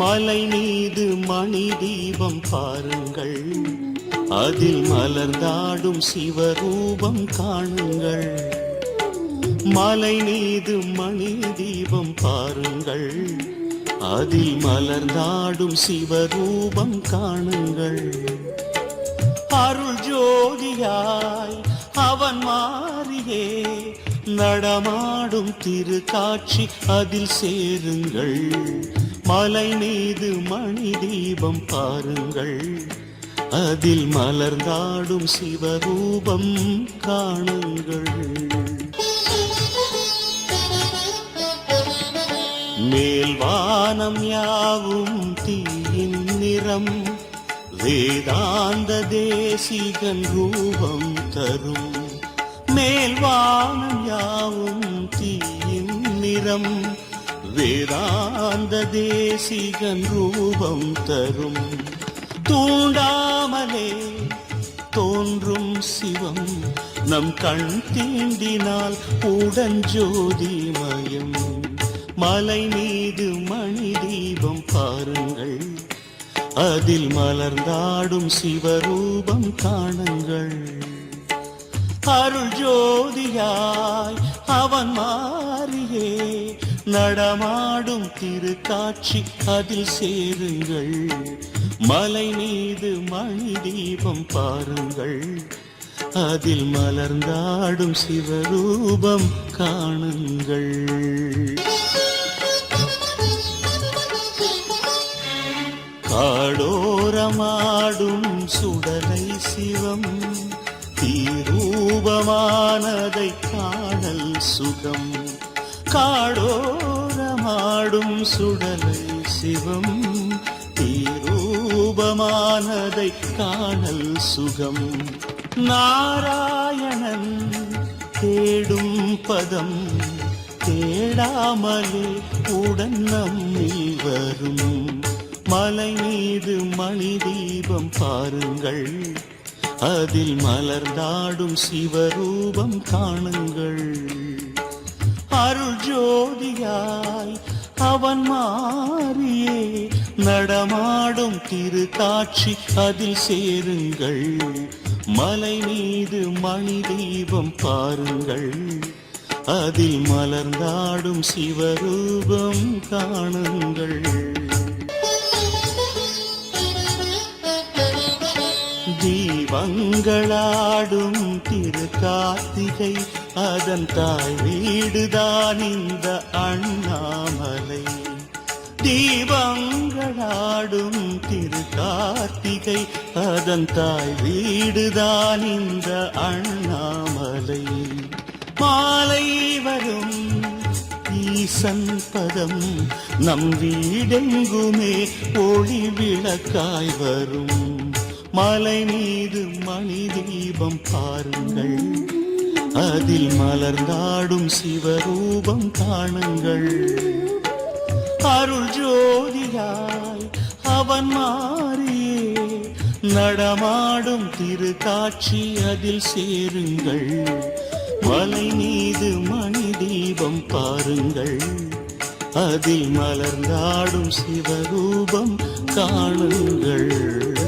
மலை மீது மணி தீபம் பாருங்கள். அதில் மலர்ந்தாடும் சிவரூபம் காணுங்கள். மலை மீது மணி தீபம் பாருங்கள். அதில் மலர்ந்தாடும் சிவரூபம் காணுங்கள். அருள் ஜோதியாய் அவன் மாறியே நடமாடும் திருக்காட்சி அதில் சேருங்கள். மலை மீது மணி தீபம் பாருங்கள். அதில் மலர்ந்தாடும் சிவரூபம் காணுங்கள். மேல் வானம் யாவும் தீயின் நிறம். வேதாந்த தேசிகன் ரூபம் தரும். மேல் வானம் யாவும் தீயின் நிறம். வேதாந்த தேசிகன் ரூபம் தரும். தூண்டாமலே தோன்றும் சிவம். நம் கண் தீண்டினால் உடஞ்சோதிமயம் மலை மீது மணி தீபம் பாருங்கள். அதில் மலர்ந்தாடும் சிவரூபம் காணுங்கள். அருள் ஜோதியாய் அவன் மாறியே. நடமாடும் திருக்காட்சி அதில் சேருங்கள். மலை மீது மணி தீபம் பாருங்கள். அதில் மலர்ந்தாடும் சிவரூபம் காணுங்கள். காடோரமாடும் சுடலை சிவம் தீரூபமானதை காணல் சுகம். காடோரமாடும் சுடலை சிவம். தீரூபமானதை காணல் சுகம். நாராயணன் தேடும் பதம். தேடாமலே உடன் நம்மில் வரும். மலை மீது மணி தீபம் பாருங்கள். அதில் மலர்ந்தாடும் சிவரூபம் காணுங்கள். அருள் ஜோதியாய் அவன் மாறியே. நடமாடும் திரு காட்சி அதில் சேருங்கள். மலை மீது மணி தீபம் பாருங்கள். அதில் மலர்ந்தாடும் சிவரூபம் காணுங்கள். தீபங்களாடும் திரு கார்த்திகை அதன் தாய் வீடுதான் இந்த அண்ணாமலை. தீபங்களாடும் திரு கார்த்திகை அதன் தாய் வீடுதான் இந்த அண்ணாமலை. மாலை வரும் ஈசன் பதம் நம் வீடெங்குமே ஒளி விளக்காய் வரும். மலை மீது மணி தீபம் பாருங்கள். அதில் மலர்ந்தாடும் சிவரூபம் காணுங்கள். அருள் ஜோதியாய் அவன் மாறியே நடமாடும் திரு காட்சி அதில் சேருங்கள். மலை மீது மணி தீபம் பாருங்கள். அதில் மலர்ந்தாடும் சிவரூபம் காணுங்கள்.